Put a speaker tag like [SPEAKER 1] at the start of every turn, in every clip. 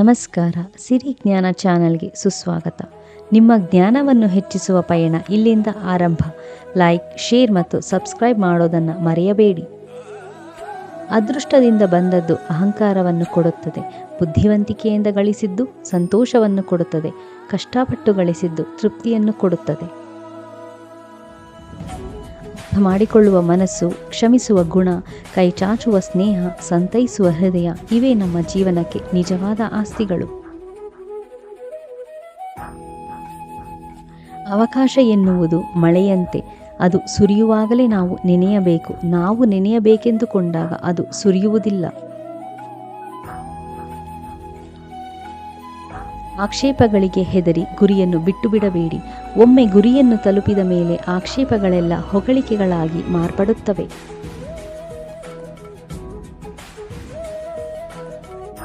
[SPEAKER 1] ನಮಸ್ಕಾರ. ಸಿರಿ ಜ್ಞಾನ ಚಾನಲ್ಗೆ ಸುಸ್ವಾಗತ. ನಿಮ್ಮ ಜ್ಞಾನವನ್ನು ಹೆಚ್ಚಿಸುವ ಪಯಣ ಇಲ್ಲಿಂದ ಆರಂಭ. ಲೈಕ್, ಶೇರ್ ಮತ್ತು ಸಬ್ಸ್ಕ್ರೈಬ್ ಮಾಡೋದನ್ನು ಮರೆಯಬೇಡಿ. ಅದೃಷ್ಟದಿಂದ ಬಂದದ್ದು ಅಹಂಕಾರವನ್ನು ಕೊಡುತ್ತದೆ, ಬುದ್ಧಿವಂತಿಕೆಯಿಂದ ಗಳಿಸಿದ್ದು ಸಂತೋಷವನ್ನು ಕೊಡುತ್ತದೆ, ಕಷ್ಟಪಟ್ಟು ಗಳಿಸಿದ್ದು ತೃಪ್ತಿಯನ್ನು ಕೊಡುತ್ತದೆ. ಅರ್ಥ ಮಾಡಿಕೊಳ್ಳುವ ಮನಸ್ಸು, ಕ್ಷಮಿಸುವ ಗುಣ ಕೈಚಾಚುವ ಸ್ನೇಹ, ಸಂತೈಸುವ ಹೃದಯ, ಇವೇ ನಮ್ಮ ಜೀವನಕ್ಕೆ ನಿಜವಾದ ಆಸ್ತಿಗಳು. ಅವಕಾಶ ಎನ್ನುವುದು ಮಳೆಯಂತೆ. ಅದು ಸುರಿಯುವಾಗಲೇ ನಾವು ನೆನೆಯಬೇಕು. ನಾವು ನೆನೆಯಬೇಕೆಂದುಕೊಂಡಾಗ ಅದು ಸುರಿಯುವುದಿಲ್ಲ. ಆಕ್ಷೇಪಗಳಿಗೆ ಹೆದರಿ ಗುರಿಯನ್ನು ಬಿಟ್ಟು ಬಿಡಬೇಡಿ ಒಮ್ಮೆ ಗುರಿಯನ್ನು ತಲುಪಿದ ಮೇಲೆ ಆಕ್ಷೇಪಗಳೆಲ್ಲ ಹೊಗಳಿಕೆಗಳಾಗಿ ಮಾರ್ಪಡುತ್ತವೆ.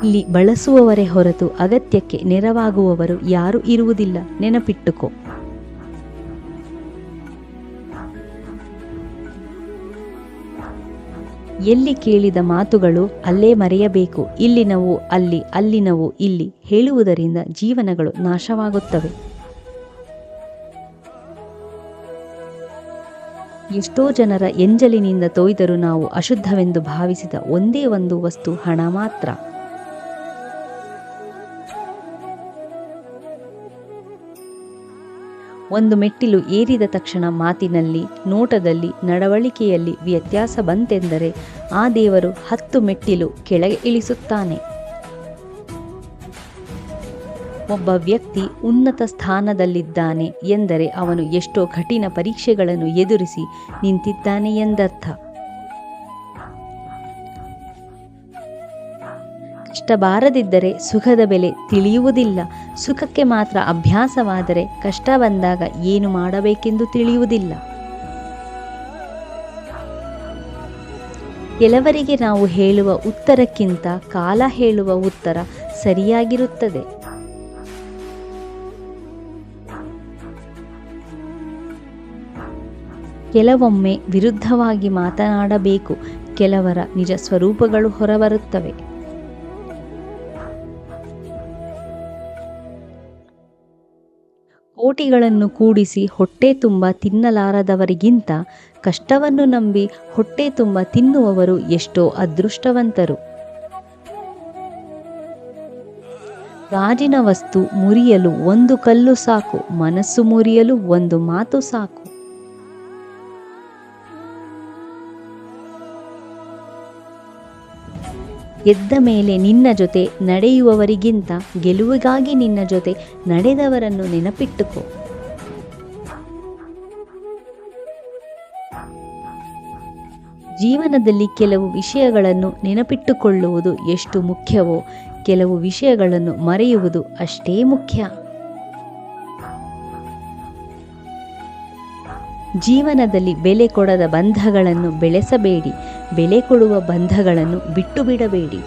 [SPEAKER 1] ಇಲ್ಲಿ ಬಳಸುವವರೇ ಹೊರತು ಅಗತ್ಯಕ್ಕೆ ನೆರವಾಗುವವರು ಯಾರೂ ಇರುವುದಿಲ್ಲ. ನೆನಪಿಟ್ಟುಕೋ. ಎಲ್ಲಿ ಕೇಳಿದ ಮಾತುಗಳು ಅಲ್ಲೇ ಮರೆಯಬೇಕು ಇಲ್ಲಿನವು ಅಲ್ಲಿ ಅಲ್ಲಿನವು ಇಲ್ಲಿ ಹೇಳುವುದರಿಂದ ಜೀವನಗಳು ನಾಶವಾಗುತ್ತವೆ. ಎಷ್ಟೋ ಜನರ ಎಂಜಲಿನಿಂದ ತೋಯ್ದರೂ ನಾವು ಅಶುದ್ಧವೆಂದು ಭಾವಿಸಿದ ಒಂದೇ ಒಂದು ವಸ್ತು ಹಣ ಮಾತ್ರ. ಒಂದು ಮೆಟ್ಟಿಲು ಏರಿದ ತಕ್ಷಣ ಮಾತಿನಲ್ಲಿ, ನೋಟದಲ್ಲಿ, ನಡವಳಿಕೆಯಲ್ಲಿ ವ್ಯತ್ಯಾಸ ಬಂತೆಂದರೆ ಆ ದೇವರು ಹತ್ತು ಮೆಟ್ಟಿಲು ಕೆಳಗೆ ಇಳಿಸುತ್ತಾನೆ. ಒಬ್ಬ ವ್ಯಕ್ತಿ ಉನ್ನತ ಸ್ಥಾನದಲ್ಲಿದ್ದಾನೆ ಎಂದರೆ ಅವನು ಎಷ್ಟೋ ಕಠಿಣ ಪರೀಕ್ಷೆಗಳನ್ನು ಎದುರಿಸಿ ನಿಂತಿದ್ದಾನೆ ಎಂದರ್ಥ. ಕಷ್ಟ ಬಾರದಿದ್ದರೆ ಸುಖದ ಬೆಲೆ ತಿಳಿಯುವುದಿಲ್ಲ. ಸುಖಕ್ಕೆ ಮಾತ್ರ ಅಭ್ಯಾಸವಾದರೆ ಕಷ್ಟ ಬಂದಾಗ ಏನು ಮಾಡಬೇಕೆಂದು ತಿಳಿಯುವುದಿಲ್ಲ. ಕೆಲವರಿಗೆ ನಾವು ಹೇಳುವ ಉತ್ತರಕ್ಕಿಂತ ಕಾಲ ಹೇಳುವ ಉತ್ತರ ಸರಿಯಾಗಿರುತ್ತದೆ. ಕೆಲವೊಮ್ಮೆ ವಿರುದ್ಧವಾಗಿ ಮಾತನಾಡಬೇಕು, ಕೆಲವರ ನಿಜ ಸ್ವರೂಪಗಳು ಹೊರಬರುತ್ತವೆ. ಕೋಟಿಗಳನ್ನು ಕೂಡಿಸಿ ಹೊಟ್ಟೆ ತುಂಬ ತಿನ್ನಲಾರದವರಿಗಿಂತ ಕಷ್ಟವನ್ನು ನಂಬಿ ಹೊಟ್ಟೆ ತುಂಬ ತಿನ್ನುವವರು ಎಷ್ಟೋ ಅದೃಷ್ಟವಂತರು. ಗಾಜಿನ ವಸ್ತು ಮುರಿಯಲು ಒಂದು ಕಲ್ಲು ಸಾಕು, ಮನಸ್ಸು ಮುರಿಯಲು ಒಂದು ಮಾತು ಸಾಕು. ಎದ್ದ ಮೇಲೆ ನಿನ್ನ ಜೊತೆ ನಡೆಯುವವರಿಗಿಂತ ಗೆಲುವಿಗಾಗಿ ನಿನ್ನ ಜೊತೆ ನಡೆದವರನ್ನು ನೆನಪಿಟ್ಟುಕೋ. ಜೀವನದಲ್ಲಿ ಕೆಲವು ವಿಷಯಗಳನ್ನು ನೆನಪಿಟ್ಟುಕೊಳ್ಳುವುದು ಎಷ್ಟು ಮುಖ್ಯವೋ, ಕೆಲವು ವಿಷಯಗಳನ್ನು ಮರೆಯುವುದು ಅಷ್ಟೇ ಮುಖ್ಯ. ಜೀವನದಲ್ಲಿ ಬೆಲೆ ಕೊಡದ ಬಂಧಗಳನ್ನು ಬೆಳೆಸಬೇಡಿ. ಬೆಲೆ ಕೊಡುವ ಬಂಧಗಳನ್ನು ಬಿಟ್ಟು ಬಿಡಬೇಡಿ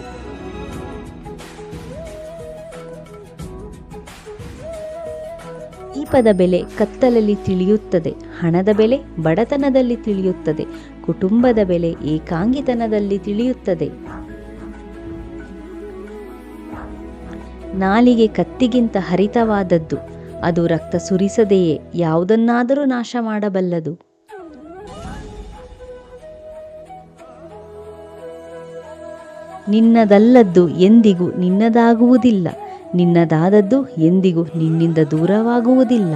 [SPEAKER 1] ದೀಪದ ಬೆಲೆ ಕತ್ತಲಲ್ಲಿ ತಿಳಿಯುತ್ತದೆ, ಹಣದ ಬೆಲೆ ಬಡತನದಲ್ಲಿ ತಿಳಿಯುತ್ತದೆ, ಕುಟುಂಬದ ಬೆಲೆ ಏಕಾಂಗಿತನದಲ್ಲಿ ತಿಳಿಯುತ್ತದೆ. ನಾಲಿಗೆ ಕತ್ತಿಗಿಂತ ಹರಿತವಾದದ್ದು, ಅದು ರಕ್ತ ಸುರಿಸದೆಯೇ, ಯಾವುದನ್ನಾದರೂ ನಾಶ ಮಾಡಬಲ್ಲದು. ನಿನ್ನದಲ್ಲದ್ದು ಎಂದಿಗೂ ನಿನ್ನದಾಗುವುದಿಲ್ಲ. ನಿನ್ನದಾದದ್ದು ಎಂದಿಗೂ ನಿನ್ನಿಂದ ದೂರವಾಗುವುದಿಲ್ಲ.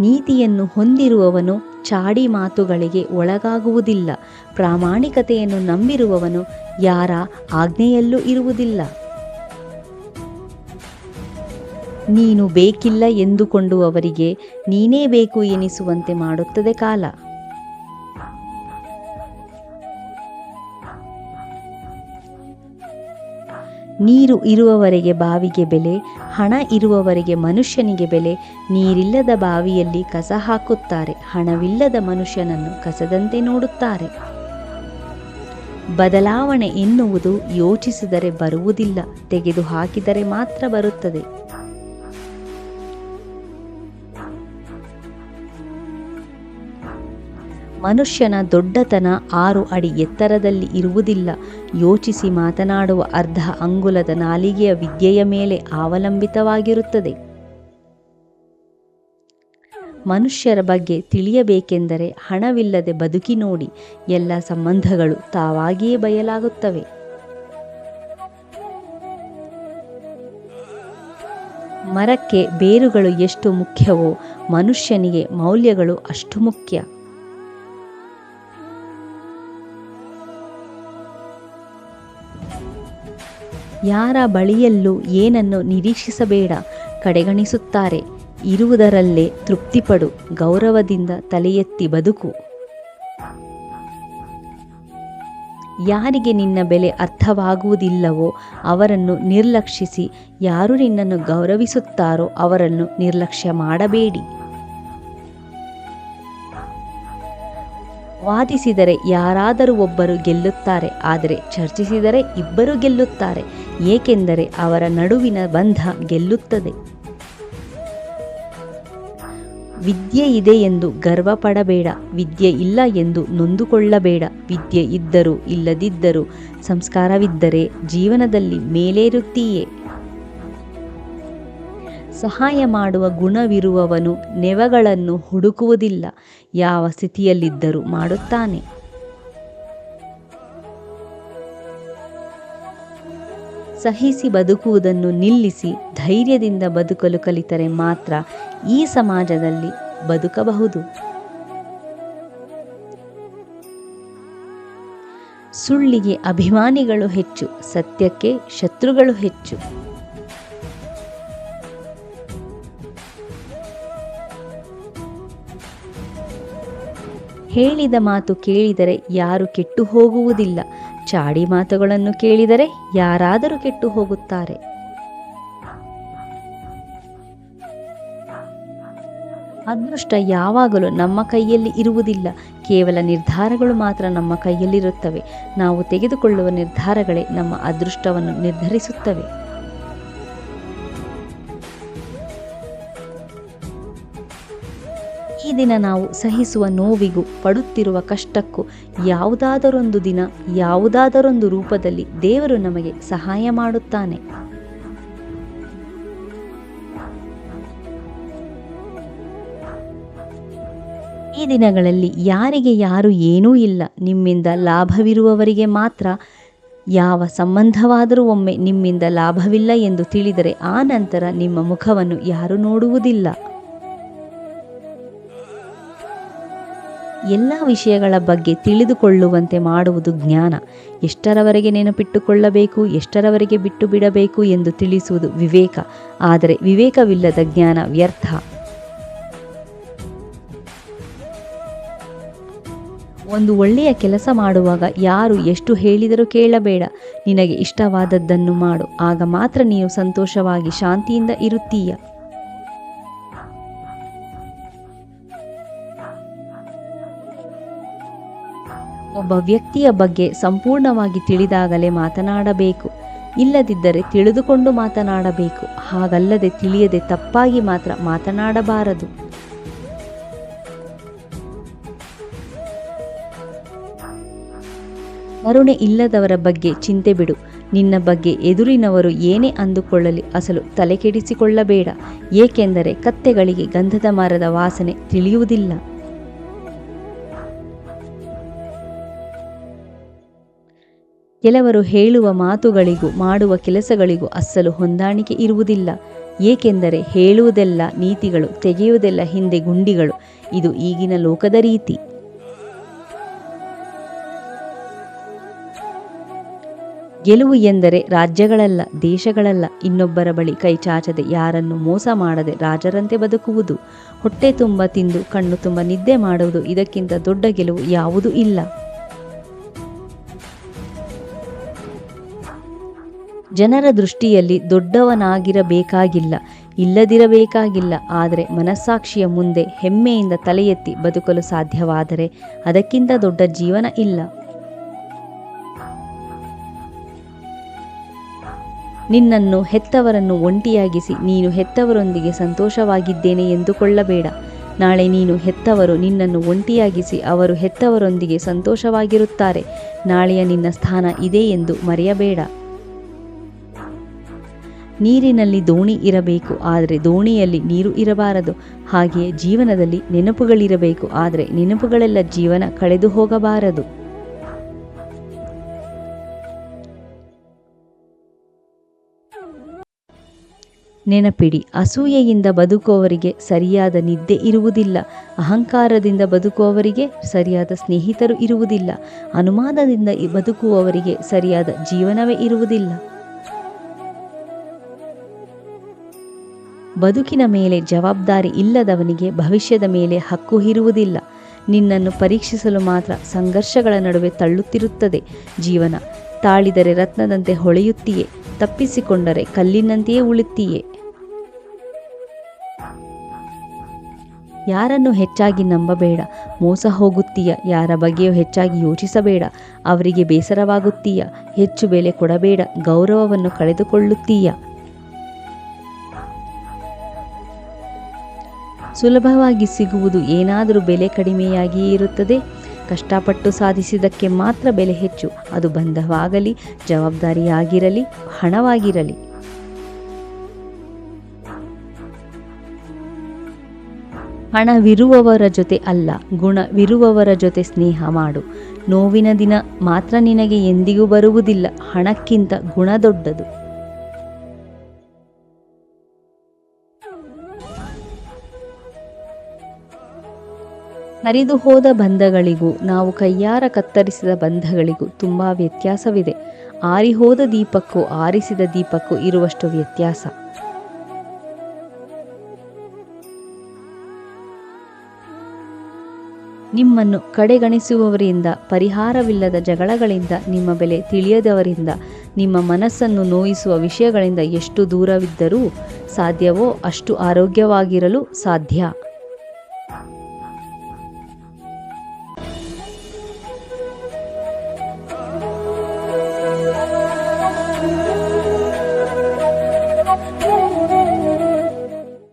[SPEAKER 1] ನೀತಿಯನ್ನು ಹೊಂದಿರುವವನು ಚಾಡಿ ಮಾತುಗಳಿಗೆ ಒಳಗಾಗುವುದಿಲ್ಲ. ಪ್ರಾಮಾಣಿಕತೆಯನ್ನು ನಂಬಿರುವವನು ಯಾರ ಆಜ್ಞೆಯಲ್ಲೂ ಇರುವುದಿಲ್ಲ. ನೀನು ಬೇಕಿಲ್ಲ ಎಂದುಕೊಂಡುವವರಿಗೆ ನೀನೇ ಬೇಕು ಎನಿಸುವಂತೆ ಮಾಡುತ್ತದೆ ಕಾಲ. ನೀರು ಇರುವವರೆಗೆ ಬಾವಿಗೆ ಬೆಲೆ, ಹಣ ಇರುವವರೆಗೆ ಮನುಷ್ಯನಿಗೆ ಬೆಲೆ, ನೀರಿಲ್ಲದ ಬಾವಿಯಲ್ಲಿ ಕಸ ಹಾಕುತ್ತಾರೆ, ಹಣವಿಲ್ಲದ ಮನುಷ್ಯನನ್ನು ಕಸದಂತೆ ನೋಡುತ್ತಾರೆ. ಬದಲಾವಣೆ ಎನ್ನುವುದು ಯೋಚಿಸಿದರೆ ಬರುವುದಿಲ್ಲ ತೆಗೆದು ಹಾಕಿದರೆ ಮಾತ್ರ ಬರುತ್ತದೆ. ಮನುಷ್ಯನ ದೊಡ್ಡತನ ಆರು ಅಡಿ ಎತ್ತರದಲ್ಲಿ ಇರುವುದಿಲ್ಲ. ಯೋಚಿಸಿ ಮಾತನಾಡುವ ಅರ್ಧ ಅಂಗುಲದ ನಾಲಿಗೆಯ ವಿದ್ಯೆಯ ಮೇಲೆ ಅವಲಂಬಿತವಾಗಿರುತ್ತದೆ. ಮನುಷ್ಯರ ಬಗ್ಗೆ ತಿಳಿಯಬೇಕೆಂದರೆ ಹಣವಿಲ್ಲದೆ ಬದುಕಿ ನೋಡಿ, ಎಲ್ಲ ಸಂಬಂಧಗಳು ತಾವಾಗಿಯೇ ಬಯಲಾಗುತ್ತವೆ. ಮರಕ್ಕೆ ಬೇರುಗಳು ಎಷ್ಟು ಮುಖ್ಯವೋ, ಮನುಷ್ಯನಿಗೆ ಮೌಲ್ಯಗಳು ಅಷ್ಟು ಮುಖ್ಯ. ಯಾರ ಬಳಿಯಲ್ಲೂ ಏನನ್ನು ನಿರೀಕ್ಷಿಸಬೇಡ. ಕಡೆಗಣಿಸುತ್ತಾರೆ, ಇರುವುದರಲ್ಲೇ ತೃಪ್ತಿಪಡು, ಗೌರವದಿಂದ ತಲೆಯೆತ್ತಿ ಬದುಕು. ಯಾರಿಗೆ ನಿನ್ನ ಬೆಲೆ ಅರ್ಥವಾಗುವುದಿಲ್ಲವೋ ಅವರನ್ನು ನಿರ್ಲಕ್ಷಿಸಿ, ಯಾರು ನಿನ್ನನ್ನು ಗೌರವಿಸುತ್ತಾರೋ ಅವರನ್ನು ನಿರ್ಲಕ್ಷ್ಯ ಮಾಡಬೇಡಿ. ವಾದಿಸಿದರೆ ಯಾರಾದರೂ ಒಬ್ಬರು ಗೆಲ್ಲುತ್ತಾರೆ, ಆದರೆ ಚರ್ಚಿಸಿದರೆ ಇಬ್ಬರು ಗೆಲ್ಲುತ್ತಾರೆ. ಏಕೆಂದರೆ ಅವರ ನಡುವಿನ ಬಂಧ ಗೆಲ್ಲುತ್ತದೆ. ವಿದ್ಯೆ ಇದೆ ಎಂದು ಗರ್ವಪಡಬೇಡ, ವಿದ್ಯೆ ಇಲ್ಲ ಎಂದು ನೊಂದುಕೊಳ್ಳಬೇಡ, ವಿದ್ಯೆ ಇದ್ದರೂ ಇಲ್ಲದಿದ್ದರೂ ಸಂಸ್ಕಾರವಿದ್ದರೆ ಜೀವನದಲ್ಲಿ ಮೇಲೇರುತ್ತೀಯೇ. ಸಹಾಯ ಮಾಡುವ ಗುಣವಿರುವವನು ನೆವಗಳನ್ನು ಹುಡುಕುವುದಿಲ್ಲ, ಯಾವ ಸ್ಥಿತಿಯಲ್ಲಿದ್ದರೂ ಮಾಡುತ್ತಾನೆ. ಸಹಿಸಿ ಬದುಕುವುದನ್ನು ನಿಲ್ಲಿಸಿ ಧೈರ್ಯದಿಂದ ಬದುಕಲು ಕಲಿತರೆ ಮಾತ್ರ ಈ ಸಮಾಜದಲ್ಲಿ ಬದುಕಬಹುದು. ಸುಳ್ಳಿಗೆ ಅಭಿಮಾನಿಗಳು ಹೆಚ್ಚು, ಸತ್ಯಕ್ಕೆ ಶತ್ರುಗಳು ಹೆಚ್ಚು. ಹೇಳಿದ ಮಾತು ಕೇಳಿದರೆ ಯಾರು ಕೆಟ್ಟು ಹೋಗುವುದಿಲ್ಲ. ಚಾಡಿ ಮಾತುಗಳನ್ನು ಕೇಳಿದರೆ ಯಾರಾದರೂ ಕೆಟ್ಟು ಹೋಗುತ್ತಾರೆ. ಅದೃಷ್ಟ ಯಾವಾಗಲೂ ನಮ್ಮ ಕೈಯಲ್ಲಿ ಇರುವುದಿಲ್ಲ. ಕೇವಲ ನಿರ್ಧಾರಗಳು ಮಾತ್ರ ನಮ್ಮ ಕೈಯಲ್ಲಿರುತ್ತವೆ. ನಾವು ತೆಗೆದುಕೊಳ್ಳುವ ನಿರ್ಧಾರಗಳೇ ನಮ್ಮ ಅದೃಷ್ಟವನ್ನು ನಿರ್ಧರಿಸುತ್ತವೆ. ದಿನ ನಾವು ಸಹಿಸುವ ನೋವಿಗೂ ಪಡುತ್ತಿರುವ ಕಷ್ಟಕ್ಕೂ ಯಾವುದಾದರೊಂದು ದಿನ, ಯಾವುದಾದರೊಂದು ರೂಪದಲ್ಲಿ ದೇವರು ನಮಗೆ ಸಹಾಯ ಮಾಡುತ್ತಾನೆ. ಈ ದಿನಗಳಲ್ಲಿ ಯಾರಿಗೆ ಯಾರು ಏನೂ ಇಲ್ಲ, ನಿಮ್ಮಿಂದ ಲಾಭವಿರುವವರಿಗೆ ಮಾತ್ರ ಯಾವ ಸಂಬಂಧವಾದರೂ ಒಮ್ಮೆ ನಿಮ್ಮಿಂದ ಲಾಭವಿಲ್ಲ ಎಂದು ತಿಳಿದರೆ ಆ ನಂತರ ನಿಮ್ಮ ಮುಖವನ್ನು ಯಾರು ನೋಡುವುದಿಲ್ಲ. ಎಲ್ಲ ವಿಷಯಗಳ ಬಗ್ಗೆ ತಿಳಿದುಕೊಳ್ಳುವಂತೆ ಮಾಡುವುದು ಜ್ಞಾನ. ಎಷ್ಟರವರೆಗೆ ನೆನಪಿಟ್ಟುಕೊಳ್ಳಬೇಕು, ಎಷ್ಟರವರೆಗೆ ಬಿಟ್ಟು ಬಿಡಬೇಕು ಎಂದು ತಿಳಿಸುವುದು ವಿವೇಕ. ಆದರೆ ವಿವೇಕವಿಲ್ಲದ ಜ್ಞಾನ ವ್ಯರ್ಥ. ಒಂದು ಒಳ್ಳೆಯ ಕೆಲಸ ಮಾಡುವಾಗ ಯಾರು ಎಷ್ಟು ಹೇಳಿದರೂ ಕೇಳಬೇಡ. ನಿನಗೆ ಇಷ್ಟವಾದದ್ದನ್ನು ಮಾಡು. ಆಗ ಮಾತ್ರ ನೀನು ಸಂತೋಷವಾಗಿ ಶಾಂತಿಯಿಂದ ಇರುತ್ತೀಯ. ಒಬ್ಬ ವ್ಯಕ್ತಿಯ ಬಗ್ಗೆ ಸಂಪೂರ್ಣವಾಗಿ ತಿಳಿದಾಗಲೇ ಮಾತನಾಡಬೇಕು. ಇಲ್ಲದಿದ್ದರೆ ತಿಳಿದುಕೊಂಡು ಮಾತನಾಡಬೇಕು. ಹಾಗಲ್ಲದೆ ತಿಳಿಯದೆ ತಪ್ಪಾಗಿ ಮಾತ್ರ ಮಾತನಾಡಬಾರದು. ಕರುಣೆ ಇಲ್ಲದವರ ಬಗ್ಗೆ ಚಿಂತೆ ಬಿಡು. ನಿನ್ನ ಬಗ್ಗೆ ಎದುರಿನವರು ಏನೇ ಅಂದುಕೊಳ್ಳಲಿ ಅಸಲು ತಲೆಕೆಡಿಸಿಕೊಳ್ಳಬೇಡ. ಏಕೆಂದರೆ ಕತ್ತೆಗಳಿಗೆ ಗಂಧದ ಮರದ ವಾಸನೆ ತಿಳಿಯುವುದಿಲ್ಲ. ಕೆಲವರು ಹೇಳುವ ಮಾತುಗಳಿಗೂ ಮಾಡುವ ಕೆಲಸಗಳಿಗೂ ಅಸ್ಸಲು ಹೊಂದಾಣಿಕೆ ಇರುವುದಿಲ್ಲ. ಏಕೆಂದರೆ ಹೇಳುವುದೆಲ್ಲ ನೀತಿಗಳು, ತೆಗೆಯುವುದೆಲ್ಲ ಹಿಂದೆ ಗುಂಡಿಗಳು. ಇದು ಈಗಿನ ಲೋಕದ ರೀತಿ. ಗೆಲುವು ಎಂದರೆ ರಾಜ್ಯಗಳಲ್ಲ, ದೇಶಗಳಲ್ಲ. ಇನ್ನೊಬ್ಬರ ಬಳಿ ಕೈ ಚಾಚದೆ ಯಾರನ್ನು ಮೋಸ ಮಾಡದೆ ರಾಜರಂತೆ ಬದುಕುವುದು. ಹೊಟ್ಟೆ ತುಂಬ ತಿಂದು ಕಣ್ಣು ತುಂಬ ನಿದ್ದೆ ಮಾಡುವುದು ಇದಕ್ಕಿಂತ ದೊಡ್ಡ ಗೆಲುವು ಯಾವುದೂ ಇಲ್ಲ. ಜನರ ದೃಷ್ಟಿಯಲ್ಲಿ ದೊಡ್ಡವನಾಗಿರಬೇಕಾಗಿಲ್ಲ, ಇಲ್ಲದಿರಬೇಕಾಗಿಲ್ಲ. ಆದರೆ ಮನಸ್ಸಾಕ್ಷಿಯ ಮುಂದೆ ಹೆಮ್ಮೆಯಿಂದ ತಲೆ ಎತ್ತಿ ಬದುಕಲು ಸಾಧ್ಯವಾದರೆ ಅದಕ್ಕಿಂತ ದೊಡ್ಡ ಜೀವನ ಇಲ್ಲ. ನಿನ್ನನ್ನು ಹೆತ್ತವರನ್ನು ಒಂಟಿಯಾಗಿಸಿ, ನೀನು ಹೆತ್ತವರೊಂದಿಗೆ ಸಂತೋಷವಾಗಿದ್ದೇನೆ ಎಂದುಕೊಳ್ಳಬೇಡ. ನಾಳೆ ನೀನು ಹೆತ್ತವರು ನಿನ್ನನ್ನು ಒಂಟಿಯಾಗಿಸಿ, ಅವರು ಹೆತ್ತವರೊಂದಿಗೆ ಸಂತೋಷವಾಗಿರುತ್ತಾರೆ. ನಾಳೆಯ ನಿನ್ನ ಸ್ಥಾನ ಇದೆ ಎಂದು ಮರೆಯಬೇಡ. ನೀರಿನಲ್ಲಿ ದೋಣಿ ಇರಬೇಕು, ಆದರೆ ದೋಣಿಯಲ್ಲಿ ನೀರು ಇರಬಾರದು. ಹಾಗೆಯೇ ಜೀವನದಲ್ಲಿ ನೆನಪುಗಳಿರಬೇಕು, ಆದರೆ ನೆನಪುಗಳೆಲ್ಲ ಜೀವನ ಕಳೆದು ಹೋಗಬಾರದು. ನೆನಪಿಡಿ, ಅಸೂಯೆಯಿಂದ ಬದುಕುವವರಿಗೆ ಸರಿಯಾದ ನಿದ್ದೆ ಇರುವುದಿಲ್ಲ. ಅಹಂಕಾರದಿಂದ ಬದುಕುವವರಿಗೆ ಸರಿಯಾದ ಸ್ನೇಹಿತರು ಇರುವುದಿಲ್ಲ. ಅನುಮಾನದಿಂದ ಬದುಕುವವರಿಗೆ ಸರಿಯಾದ ಜೀವನವೇ ಇರುವುದಿಲ್ಲ. ಬದುಕಿನ ಮೇಲೆ ಜವಾಬ್ದಾರಿ ಇಲ್ಲದವನಿಗೆ ಭವಿಷ್ಯದ ಮೇಲೆ ಹಕ್ಕು ಇರುವುದಿಲ್ಲ. ನಿನ್ನನ್ನು ಪರೀಕ್ಷಿಸಲು ಮಾತ್ರ ಸಂಘರ್ಷಗಳ ನಡುವೆ ತಳ್ಳುತ್ತಿರುತ್ತದೆ. ಜೀವನ, ತಾಳಿದರೆ ರತ್ನದಂತೆ ಹೊಳೆಯುತ್ತೀಯೇ. ತಪ್ಪಿಸಿಕೊಂಡರೆ ಕಲ್ಲಿನಂತೆಯೇ ಉಳಿತೀಯೇ ಯಾರನ್ನು ಹೆಚ್ಚಾಗಿ ನಂಬಬೇಡ. ಮೋಸ ಹೋಗುತ್ತೀಯ. ಯಾರ ಬಗ್ಗೆಯೂ ಹೆಚ್ಚಾಗಿ ಯೋಚಿಸಬೇಡ. ಅವರಿಗೆ ಬೇಸರವಾಗುತ್ತೀಯ. ಹೆಚ್ಚು ಬೆಲೆ ಕೊಡಬೇಡ. ಗೌರವವನ್ನು ಕಳೆದುಕೊಳ್ಳುತ್ತೀಯ. ಸುಲಭವಾಗಿ ಸಿಗುವುದು ಏನಾದರೂ ಬೆಲೆ ಕಡಿಮೆಯಾಗಿಯೇ ಇರುತ್ತದೆ. ಕಷ್ಟಪಟ್ಟು ಸಾಧಿಸಿದ್ದಕ್ಕೆ ಮಾತ್ರ ಬೆಲೆ ಹೆಚ್ಚು. ಅದು ಬಂಧವಾಗಲಿ, ಜವಾಬ್ದಾರಿಯಾಗಿರಲಿ, ಹಣವಾಗಿರಲಿ. ಹಣವಿರುವವರ ಜೊತೆ ಅಲ್ಲ, ಗುಣವಿರುವವರ ಜೊತೆ ಸ್ನೇಹ ಮಾಡು. ನೋವಿನ ದಿನ ಮಾತ್ರ ನಿನಗೆ ಎಂದಿಗೂ ಬರುವುದಿಲ್ಲ, ಹಣಕ್ಕಿಂತ ಗುಣ ದೊಡ್ಡದು. ಹರಿದು ಹೋದ ಬಂಧಗಳಿಗೂ, ನಾವು ಕೈಯಾರ ಕತ್ತರಿಸಿದ ಬಂಧಗಳಿಗೂ ತುಂಬ ವ್ಯತ್ಯಾಸವಿದೆ. ಆರಿಹೋದ ದೀಪಕ್ಕೂ, ಆರಿಸಿದ ದೀಪಕ್ಕೂ ಇರುವಷ್ಟು ವ್ಯತ್ಯಾಸ. ನಿಮ್ಮನ್ನು ಕಡೆಗಣಿಸುವವರಿಂದ, ಪರಿಹಾರವಿಲ್ಲದ ಜಗಳಗಳಿಂದ, ನಿಮ್ಮ ಬೆಲೆ ತಿಳಿಯದವರಿಂದ, ನಿಮ್ಮ ಮನಸ್ಸನ್ನು ನೋಯಿಸುವ ವಿಷಯಗಳಿಂದ ಎಷ್ಟು ದೂರವಿದ್ದರೂ ಸಾಧ್ಯವೋ ಅಷ್ಟು ಆರೋಗ್ಯವಾಗಿರಲು ಸಾಧ್ಯ.